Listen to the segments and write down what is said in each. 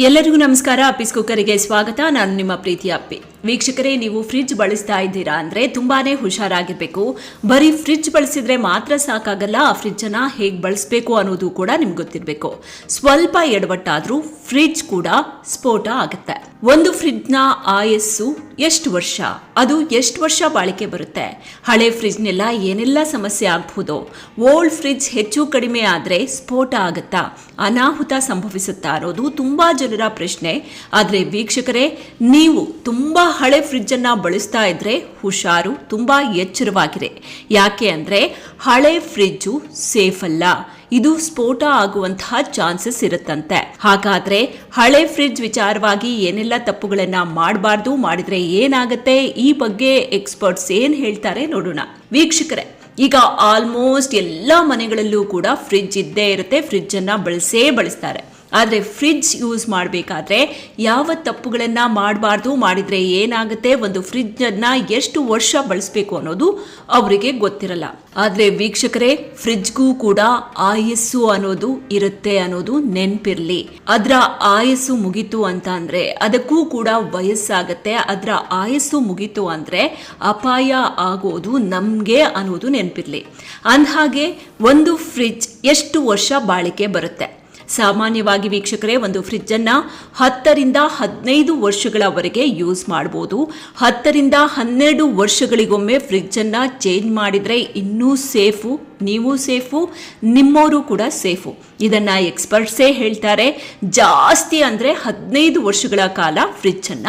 ಎಲ್ಲರಿಗೂ ನಮಸ್ಕಾರ. ಅಪ್ಪಿಸ್ ಕುಕ್ಕರಿಗೆ ಸ್ವಾಗತ. ನಾನು ನಿಮ್ಮ ಪ್ರೀತಿ ಅಪ್ಪಿ. ವೀಕ್ಷಕರೇ, ನೀವು ಫ್ರಿಜ್ ಬಳಸ್ತಾ ಇದ್ದೀರಾ ಅಂದ್ರೆ ತುಂಬಾನೇ ಹುಷಾರಾಗಿರ್ಬೇಕು. ಬರೀ ಫ್ರಿಜ್ ಬಳಸಿದ್ರೆ ಮಾತ್ರ ಸಾಕಾಗಲ್ಲ. ಆ ಫ್ರಿಜ್ ಅನ್ನ ಹೇಗೆ ಬಳಸಬೇಕು ಅನ್ನೋದು ಕೂಡ ನಿಮ್ಗೆ ಗೊತ್ತಿರಬೇಕು. ಸ್ವಲ್ಪ ಎಡವಟ್ಟಾದ್ರೂ ಫ್ರಿಡ್ಜ್ ಕೂಡ ಸ್ಫೋಟ ಆಗುತ್ತೆ. ಒಂದು ಫ್ರಿಡ್ಜ್ನ ಆಯಸ್ಸು ಎಷ್ಟು ವರ್ಷ? ಅದು ಎಷ್ಟು ವರ್ಷ ಬಾಳಿಕೆ ಬರುತ್ತೆ? ಹಳೆ ಫ್ರಿಡ್ಜ್ನೆಲ್ಲ ಏನೆಲ್ಲ ಸಮಸ್ಯೆ ಆಗಬಹುದು ಓಲ್ಡ್ ಫ್ರಿಜ್ ಹೆಚ್ಚು ಕಡಿಮೆ ಆದರೆ ಸ್ಫೋಟ ಆಗುತ್ತಾ? ಅನಾಹುತ ಸಂಭವಿಸುತ್ತಾ ಇರೋದು ತುಂಬಾ ಜನರ ಪ್ರಶ್ನೆ. ಆದರೆ ವೀಕ್ಷಕರೇ, ನೀವು ತುಂಬಾ ಹಳೆ ಫ್ರಿಜ್ಜನ್ನು ಬಳಸ್ತಾ ಇದ್ರೆ ಹುಷಾರು, ತುಂಬಾ ಎಚ್ಚರವಾಗಿರಿ ಯಾಕೆ ಅಂದರೆ ಹಳೆ ಫ್ರಿಜ್ಜು ಸೇಫ್ ಅಲ್ಲ. ಇದು ಸ್ಫೋಟ ಆಗುವಂತಹ ಚಾನ್ಸಸ್ ಇರುತ್ತಂತೆ. ಹಾಗಾದ್ರೆ ಹಳೆ ಫ್ರಿಡ್ಜ್ ವಿಚಾರವಾಗಿ ಏನೆಲ್ಲ ತಪ್ಪುಗಳನ್ನ ಮಾಡಬಾರ್ದು, ಮಾಡಿದ್ರೆ ಏನಾಗುತ್ತೆ? ಈ ಬಗ್ಗೆ ಎಕ್ಸ್ಪರ್ಟ್ಸ್ ಏನ್ ಹೇಳ್ತಾರೆ ನೋಡೋಣ. ವೀಕ್ಷಕರೇ, ಈಗ ಆಲ್ಮೋಸ್ಟ್ ಎಲ್ಲ ಮನೆಗಳಲ್ಲೂ ಕೂಡ ಫ್ರಿಡ್ಜ್ ಇದ್ದೇ ಇರುತ್ತೆ. ಫ್ರಿಡ್ಜ್ ಅನ್ನ ಬಳಸೇ ಬಳಸ್ತಾರೆ. ಆದರೆ ಫ್ರಿಡ್ಜ್ ಯೂಸ್ ಮಾಡಬೇಕಾದ್ರೆ ಯಾವ ತಪ್ಪುಗಳನ್ನು ಮಾಡಬಾರ್ದು, ಮಾಡಿದರೆ ಏನಾಗುತ್ತೆ? ಒಂದು ಫ್ರಿಡ್ಜನ್ನು ಎಷ್ಟು ವರ್ಷ ಬಳಸಬೇಕು ಅನ್ನೋದು ಅವರಿಗೆ ಗೊತ್ತಿರಲ್ಲ. ಆದರೆ ವೀಕ್ಷಕರೇ, ಫ್ರಿಡ್ಜ್ಗೂ ಕೂಡ ಆಯಸ್ಸು ಅನ್ನೋದು ಇರುತ್ತೆ ಅನ್ನೋದು ನೆನಪಿರಲಿ. ಅದರ ಆಯಸ್ಸು ಮುಗೀತು ಅಂತ ಅಂದರೆ, ಅದಕ್ಕೂ ಕೂಡ ವಯಸ್ಸಾಗತ್ತೆ. ಅದರ ಆಯಸ್ಸು ಮುಗೀತು ಅಂದರೆ ಅಪಾಯ ಆಗೋದು ನಮಗೆ ಅನ್ನೋದು ನೆನಪಿರ್ಲಿ. ಅಂದಹಾಗೆ, ಒಂದು ಫ್ರಿಡ್ಜ್ ಎಷ್ಟು ವರ್ಷ ಬಾಳಿಕೆ ಬರುತ್ತೆ? ಸಾಮಾನ್ಯವಾಗಿ ವೀಕ್ಷಕರೇ, ಒಂದು ಫ್ರಿಡ್ಜ್ ಅನ್ನ ಹತ್ತರಿಂದ ಹದಿನೈದು ವರ್ಷಗಳವರೆಗೆ ಯೂಸ್ ಮಾಡಬಹುದು ಹತ್ತರಿಂದ ಹನ್ನೆರಡು ವರ್ಷಗಳಿಗೊಮ್ಮೆ ಫ್ರಿಜ್ ಅನ್ನ ಚೇಂಜ್ ಮಾಡಿದ್ರೆ ಇನ್ನೂ ಸೇಫು, ನೀವು ಸೇಫು ನಿಮ್ಮವರು ಕೂಡ ಸೇಫು. ಇದನ್ನ ಎಕ್ಸ್ಪರ್ಟ್ಸೇ ಹೇಳ್ತಾರೆ, ಜಾಸ್ತಿ ಅಂದ್ರೆ ಹದಿನೈದು ವರ್ಷಗಳ ಕಾಲ ಫ್ರಿಜ್ ಅನ್ನ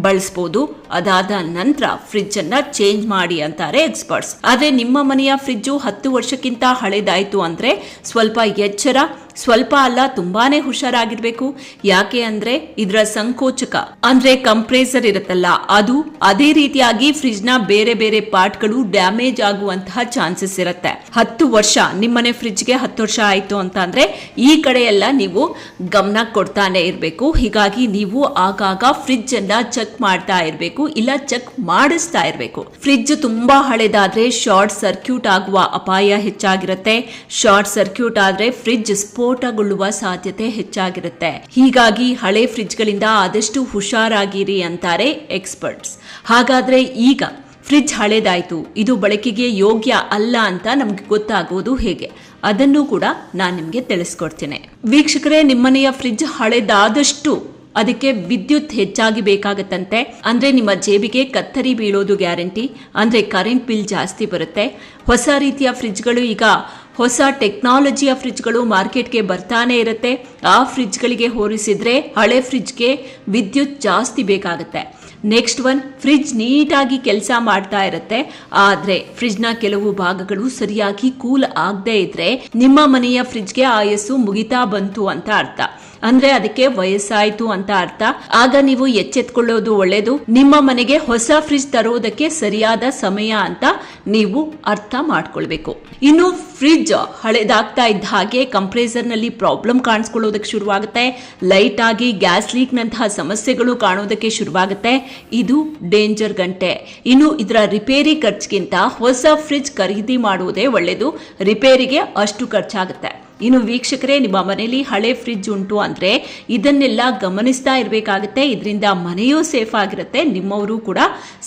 ಬಳಸ್ಬೋದು. ಅದಾದ ನಂತರ ಫ್ರಿಜ್ ಅನ್ನ ಚೇಂಜ್ ಮಾಡಿ ಅಂತಾರೆ ಎಕ್ಸ್ಪರ್ಟ್ಸ್. ಆದ್ರೆ ನಿಮ್ಮ ಮನೆಯ ಫ್ರಿಜ್ಜು ಹತ್ತು ವರ್ಷಕ್ಕಿಂತ ಹಳೆದಾಯ್ತು ಅಂದ್ರೆ ಸ್ವಲ್ಪ ಎಚ್ಚರ ಸ್ವಲ್ಪ ಅಲ್ಲ ತುಂಬಾನೇ ಹುಷಾರಾಗಿರ್ಬೇಕು. ಯಾಕೆ ಅಂದ್ರೆ ಇದರ ಸಂಕೋಚಕ. ಅಂದ್ರೆ ಕಂಪ್ರೆಸರ್ ಇರುತ್ತಲ್ಲ, ಅದು ಅದೇ ರೀತಿಯಾಗಿ ಫ್ರಿಡ್ಜ್ನ ಬೇರೆ ಬೇರೆ ಪಾರ್ಟ್ಗಳು ಡ್ಯಾಮೇಜ್ ಆಗುವಂತಹ ಚಾನ್ಸಸ್ ಇರುತ್ತೆ. ಹತ್ತು ವರ್ಷ, ನಿಮ್ಮನೆ ಫ್ರಿಜ್ಗೆ ಹತ್ತು ವರ್ಷ ಆಯ್ತು ಅಂತ ಅಂದ್ರೆ ಈ ಕಡೆ ಎಲ್ಲ ನೀವು ಗಮನ ಕೊಡ್ತಾನೆ ಇರಬೇಕು. ಹೀಗಾಗಿ ನೀವು ಆಗಾಗ ಫ್ರಿಡ್ಜ್ ಅನ್ನ ಚೆಕ್ ಮಾಡ್ತಾ ಇರಬೇಕು, ಇಲ್ಲ ಚೆಕ್ ಮಾಡಿಸ್ತಾ ಇರಬೇಕು. ಫ್ರಿಡ್ಜ್ ತುಂಬಾ ಹಳೆದಾದ್ರೆ ಶಾರ್ಟ್ ಸರ್ಕ್ಯೂಟ್ ಆಗುವ ಅಪಾಯ ಹೆಚ್ಚಾಗಿರುತ್ತೆ. ಶಾರ್ಟ್ ಸರ್ಕ್ಯೂಟ್ ಆದ್ರೆ ಫ್ರಿಡ್ಜ್ ಸ್ಫೋಟಗೊಳ್ಳುವ ಸಾಧ್ಯತೆ ಹೆಚ್ಚಾಗಿರುತ್ತೆ. ಹೀಗಾಗಿ ಹಳೆ ಫ್ರಿಡ್ಜ್ಗಳಿಂದ ಆದಷ್ಟು ಹುಷಾರಾಗಿರಿ ಅಂತಾರೆ ಎಕ್ಸ್ಪರ್ಟ್ಸ್. ಹಾಗಾದ್ರೆ ಈಗ ಫ್ರಿಜ್ ಹಳೇದಾಯ್ತು, ಇದು ಬಳಕೆಗೆ ಯೋಗ್ಯ ಅಲ್ಲ ಅಂತ ನಮ್ಗೆ ಗೊತ್ತಾಗೋದು ಹೇಗೆ? ಅದನ್ನು ಕೂಡ ನಾನು ನಿಮಗೆ ತಿಳಿಸ್ಕೊಡ್ತೇನೆ. ವೀಕ್ಷಕರೇ, ನಿಮ್ಮನೆಯ ಫ್ರಿಡ್ಜ್ ಹಳೆದಾದಷ್ಟು ಅದಕ್ಕೆ ವಿದ್ಯುತ್ ಹೆಚ್ಚಾಗಿ ಬೇಕಾಗತ್ತಂತೆ. ಅಂದ್ರೆ ನಿಮ್ಮ ಜೇಬಿಗೆ ಕತ್ತರಿ ಬೀಳೋದು ಗ್ಯಾರಂಟಿ, ಅಂದ್ರೆ ಕರೆಂಟ್ ಬಿಲ್ ಜಾಸ್ತಿ ಬರುತ್ತೆ. ಹೊಸ ರೀತಿಯ ಫ್ರಿಜ್ಗಳು ಈಗ ಹೊಸ ಟೆಕ್ನಾಲಜಿಯ ಫ್ರಿಜ್ಗಳು ಮಾರ್ಕೆಟ್ಗೆ ಬರ್ತಾನೆ ಇರುತ್ತೆ. ಆ ಫ್ರಿಡ್ಜ್ಗಳಿಗೆ ಹೋಲಿಸಿದ್ರೆ ಹಳೆ ಫ್ರಿಜ್ಗೆ ವಿದ್ಯುತ್ ಜಾಸ್ತಿ ಬೇಕಾಗುತ್ತೆ. ನೆಕ್ಸ್ಟ್ ಒನ್ ಫ್ರಿಡ್ಜ್ ನೀಟಾಗಿ ಕೆಲಸ ಮಾಡ್ತಾ ಇರುತ್ತೆ. ಆದ್ರೆ ಫ್ರಿಡ್ಜ್ನ ಕೆಲವು ಭಾಗಗಳು ಸರಿಯಾಗಿ ಕೂಲ್ ಆಗದೆ ಇದ್ರೆ ನಿಮ್ಮ ಮನೆಯ ಫ್ರಿಜ್ಗೆ ಆಯಸ್ಸು ಮುಗಿತಾ ಬಂತು ಅಂತ ಅರ್ಥ. ಅಂದ್ರೆ ಅದಕ್ಕೆ ವಯಸ್ಸಾಯ್ತು ಅಂತ ಅರ್ಥ. ಆಗ ನೀವು ಎಚ್ಚೆತ್ಕೊಳ್ಳೋದು ಒಳ್ಳೇದು. ನಿಮ್ಮ ಮನೆಗೆ ಹೊಸ ಫ್ರಿಜ್ ತರೋದಕ್ಕೆ ಸರಿಯಾದ ಸಮಯ ಅಂತ ನೀವು ಅರ್ಥ ಮಾಡ್ಕೊಳ್ಬೇಕು. ಇನ್ನು ಫ್ರಿಜ್ ಹಳೆದಾಗ್ತಾ ಇದ್ದ ಹಾಗೆ ಕಂಪ್ರೆಸರ್ನಲ್ಲಿ ಪ್ರಾಬ್ಲಮ್ ಕಾಣಿಸ್ಕೊಳ್ಳೋದಕ್ಕೆ ಶುರುವಾಗುತ್ತೆ. ಲೈಟ್ ಆಗಿ ಗ್ಯಾಸ್ ಲೀಕ್ ನಂತಹ ಸಮಸ್ಯೆಗಳು ಕಾಣೋದಕ್ಕೆ ಶುರುವಾಗುತ್ತೆ. ಇದು ಡೇಂಜರ್ ಗಂಟೆ. ಇನ್ನು ಇದರ ರಿಪೇರಿ ಖರ್ಚಿಗಿಂತ ಹೊಸ ಫ್ರಿಡ್ಜ್ ಖರೀದಿ ಮಾಡುವುದೇ ಒಳ್ಳೆಯದು ರಿಪೇರಿಗೆ ಅಷ್ಟು ಖರ್ಚಾಗುತ್ತೆ. ಇನ್ನು ವೀಕ್ಷಕರೇ, ನಿಮ್ಮ ಮನೆಯಲ್ಲಿ ಹಳೆ ಫ್ರಿಡ್ಜ್ ಉಂಟು ಅಂದ್ರೆ ಇದನ್ನೆಲ್ಲ ಗಮನಿಸ್ತಾ ಇರಬೇಕಾಗುತ್ತೆ. ಇದರಿಂದ ಮನೆಯೂ ಸೇಫ್ ಆಗಿರುತ್ತೆ, ನಿಮ್ಮವರು ಕೂಡ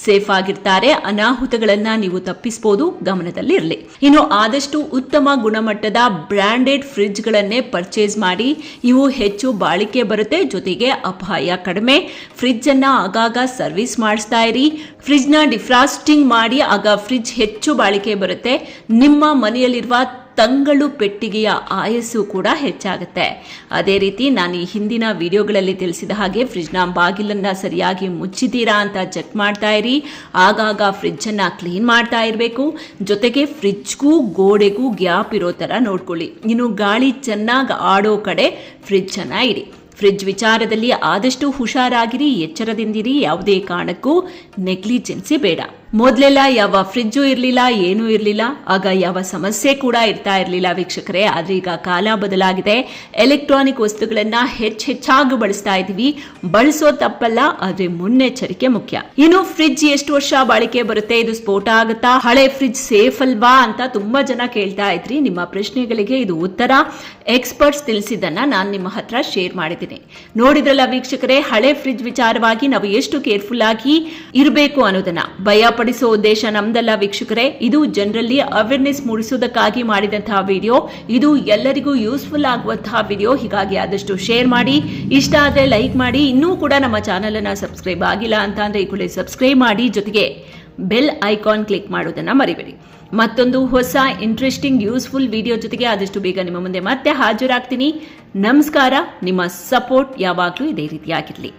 ಸೇಫ್ ಆಗಿರ್ತಾರೆ. ಅನಾಹುತಗಳನ್ನ ನೀವು ತಪ್ಪಿಸಬಹುದು ಗಮನದಲ್ಲಿ ಇರಲಿ ಇನ್ನು ಆದಷ್ಟು ಉತ್ತಮ ಗುಣಮಟ್ಟದ ಬ್ರ್ಯಾಂಡೆಡ್ ಫ್ರಿಡ್ಜ್ಗಳನ್ನೇ ಪರ್ಚೇಸ್ ಮಾಡಿ, ಇವು ಹೆಚ್ಚು ಬಾಳಿಕೆ ಬರುತ್ತೆ, ಜೊತೆಗೆ ಅಪಾಯ ಕಡಿಮೆ. ಫ್ರಿಡ್ಜ್ ಅನ್ನ ಆಗಾಗ ಸರ್ವಿಸ್ ಮಾಡಿಸ್ತಾ ಇರಿ. ಫ್ರಿಡ್ಜ್ನ ಡಿಫ್ರಾಸ್ಟಿಂಗ್ ಮಾಡಿ, ಆಗ ಫ್ರಿಡ್ಜ್ ಹೆಚ್ಚು ಬಾಳಿಕೆ ಬರುತ್ತೆ. ನಿಮ್ಮ ಮನೆಯಲ್ಲಿರುವ ತಂಗಳು ಪೆಟ್ಟಿಗೆಯ ಆಯಸ್ಸು ಕೂಡ ಹೆಚ್ಚಾಗುತ್ತೆ. ಅದೇ ರೀತಿ ನಾನು ಈ ಹಿಂದಿನ ವಿಡಿಯೋಗಳಲ್ಲಿ ತಿಳಿಸಿದ ಹಾಗೆ ಫ್ರಿಜ್ನ ಬಾಗಿಲನ್ನು ಸರಿಯಾಗಿ ಮುಚ್ಚಿದ್ದೀರಾ ಅಂತ ಚೆಕ್ ಮಾಡ್ತಾ ಇರಿ. ಆಗಾಗ ಫ್ರಿಜ್ಜನ್ನು ಕ್ಲೀನ್ ಮಾಡ್ತಾ ಇರಬೇಕು. ಜೊತೆಗೆ ಫ್ರಿಜ್ಗೂ ಗೋಡೆಗೂ ಗ್ಯಾಪ್ ಇರೋ ಥರ ನೋಡ್ಕೊಳ್ಳಿ. ಇನ್ನು ಗಾಳಿ ಚೆನ್ನಾಗಿ ಆಡೋ ಕಡೆ ಫ್ರಿಜ್ಜನ್ನು ಇಡಿ. ಫ್ರಿಜ್ ವಿಚಾರದಲ್ಲಿ ಆದಷ್ಟು ಹುಷಾರಾಗಿರಿ, ಎಚ್ಚರದಿಂದಿರಿ. ಯಾವುದೇ ಕಾರಣಕ್ಕೂ ನೆಗ್ಲಿಜೆನ್ಸಿ ಬೇಡ. ಮೊದಲೆಲ್ಲ ಯಾವ ಫ್ರಿಜ್ಜು ಇರಲಿಲ್ಲ, ಏನೂ ಇರಲಿಲ್ಲ. ಆಗ ಯಾವ ಸಮಸ್ಯೆ ಕೂಡ ಇರ್ತಾ ಇರಲಿಲ್ಲ ವೀಕ್ಷಕರೇ. ಆದರೆ ಈಗ ಕಾಲ ಬದಲಾಗಿದೆ. ಎಲೆಕ್ಟ್ರಾನಿಕ್ ವಸ್ತುಗಳನ್ನ ಹೆಚ್ಚೆಚ್ಚಾಗಿ ಬಳಸ್ತಾ ಇದೀವಿ ಬಳಸೋ ತಪ್ಪಲ್ಲ, ಆದ್ರೆ ಮುನ್ನೆಚ್ಚರಿಕೆ ಮುಖ್ಯ. ಇನ್ನು ಫ್ರಿಜ್ ಎಷ್ಟು ವರ್ಷ ಬಾಳಿಕೆ ಬರುತ್ತೆ, ಇದು ಸ್ಫೋಟ ಆಗುತ್ತಾ? ಹಳೆ ಫ್ರಿಜ್ ಸೇಫ್ ಅಲ್ವಾ ಅಂತ ತುಂಬಾ ಜನ ಕೇಳ್ತಾ ಇದ್ರಿ. ನಿಮ್ಮ ಪ್ರಶ್ನೆಗಳಿಗೆ ಇದು ಉತ್ತರ. ಎಕ್ಸ್ಪರ್ಟ್ಸ್ ತಿಳಿಸಿದ್ದನ್ನ ನಾನು ನಿಮ್ಮ ಹತ್ರ ಶೇರ್ ಮಾಡಿದ್ದೀನಿ. ನೋಡಿದ್ರಲ್ಲ ವೀಕ್ಷಕರೇ, ಹಳೆ ಫ್ರಿಜ್ ವಿಚಾರವಾಗಿ ನಾವು ಎಷ್ಟು ಕೇರ್ಫುಲ್ ಆಗಿ ಇರಬೇಕು ಅನ್ನೋದನ್ನ. ಭಯ ಪಡಿಸೋ ಉದ್ದೇಶ ನಮ್ದಲ್ಲ ವೀಕ್ಷಕರೇ. ಇದು ಜನರಲ್ಲಿ ಅವೇರ್ನೆಸ್ ಮೂಡಿಸೋದಕ್ಕಾಗಿ ಮಾಡಿದಂತಹ ವಿಡಿಯೋ ಇದು ಎಲ್ಲರಿಗೂ ಯೂಸ್ಫುಲ್ ಆಗುವಂತಹ ವಿಡಿಯೋ ಹೀಗಾಗಿ ಆದಷ್ಟು ಶೇರ್ ಮಾಡಿ. ಇಷ್ಟ ಆದರೆ ಲೈಕ್ ಮಾಡಿ. ಇನ್ನೂ ಕೂಡ ನಮ್ಮ ಚಾನೆಲ್ ಅನ್ನ ಸಬ್ಸ್ಕ್ರೈಬ್ ಆಗಿಲ್ಲ ಅಂತ ಅಂದ್ರೆ ಈ ಕೂಡಲೇ ಸಬ್ಸ್ಕ್ರೈಬ್ ಮಾಡಿ. ಜೊತೆಗೆ ಬೆಲ್ ಐಕಾನ್ ಕ್ಲಿಕ್ ಮಾಡೋದನ್ನ ಮರಿಬೇಡಿ. ಮತ್ತೊಂದು ಹೊಸ ಇಂಟ್ರೆಸ್ಟಿಂಗ್ ಯೂಸ್ಫುಲ್ ವಿಡಿಯೋ ಜೊತೆಗೆ ಆದಷ್ಟು ಬೇಗ ನಿಮ್ಮ ಮುಂದೆ ಮತ್ತೆ ಹಾಜರಾಗ್ತೀನಿ. ನಮಸ್ಕಾರ. ನಿಮ್ಮ ಸಪೋರ್ಟ್ ಯಾವಾಗಲೂ ಇದೇ ರೀತಿಯಾಗಿರಲಿ.